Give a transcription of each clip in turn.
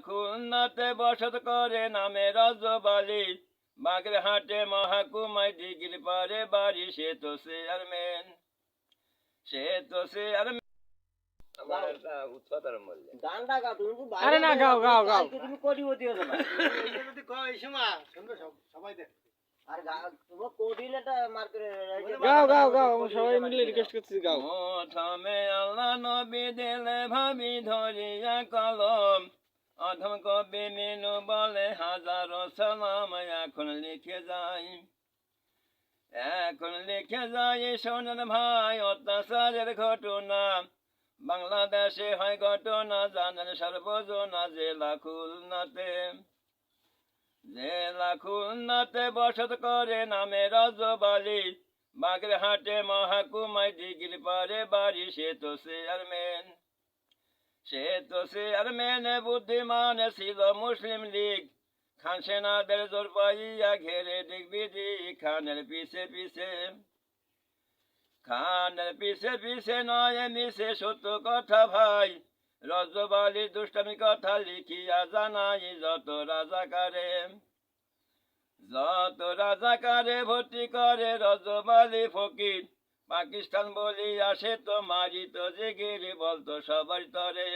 খুলনাতে বসত করে নামে রজবালি। বাগের হাটে মহাকুমায় দিগির পারে বাড়ি সে তো চেয়ারম্যান। সে তো চেয়ারম্যান। আরে না, গাও, গাও, গাও। তুমি কোটিও দিও না। যদি কয় এই সময় শুনবে সব সবাই দেখ। আর গা- তোমার কোটিনেটা মার্কেটে গাও গাও গাও সবাই মিলে রিকোয়েস্ট করছি গাও। প্রথমে আল্লাহ নবী দিলে ভাবি ধরিয়া কলম। অধম কবি মিনু বলে, হাজারো সালাম, এখন লিখে যাই। এখন লিখে যাই সোনার ভাই, অত্যাচারের ঘটনা। বাংলাদেশে হয় ঘটনা, জানেন সর্বজনা, জেলা খুলনাতে। জেলা খুলনাতে বসত করে নামে রজবালি বাগের হাটে মহাকুমায় দিগির পারে বাড়ি, সে তো চেয়ারম্যান। সে তো চেয়ারম্যান বুদ্ধিমান ছিল মুসলিম লীগ। খান সেনাদের জোর পাইয়া ঘেরে দেখবি খানের পিছে পিছে। খানের পিছে পিছে নয় মিশে সত্য কথা ভাই। রজবালির দুষ্টামি কথা লিখিয়া জানাই যত রাজাকারে। যত রাজাকারে ভর্তি করে রজবালি ফকির। পাকিস্তান বলি আসে তো মাঝি মারিত জিগিরি বলতো সবার তরে।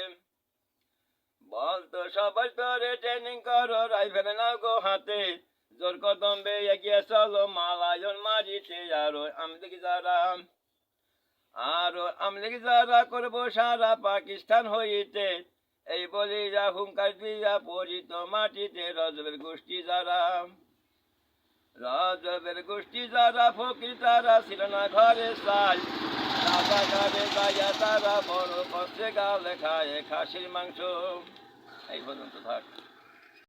বলতো সবার তরে ট্রেনিং করো রাইফেল না গো হাতে। জোর কদম্বে এগিয়ে চলো, মালায়ন মারিতে আরও আমলিক যারা। আরও আমলিক যারা করব সারা পাকিস্তান হইতে। এই বলিয়া হুঙ্কার দিয়া পরিত মাটিতে রজবের গোষ্ঠী যারা। রাজবের গোষ্ঠী যারা ফকির, তারা ছিল না ঘরে সাই। রাজা ঘরে গাইয়া তারা বড় কষ্টে গালে খায়, খাসির মাংস। এই পর্যন্ত থাক।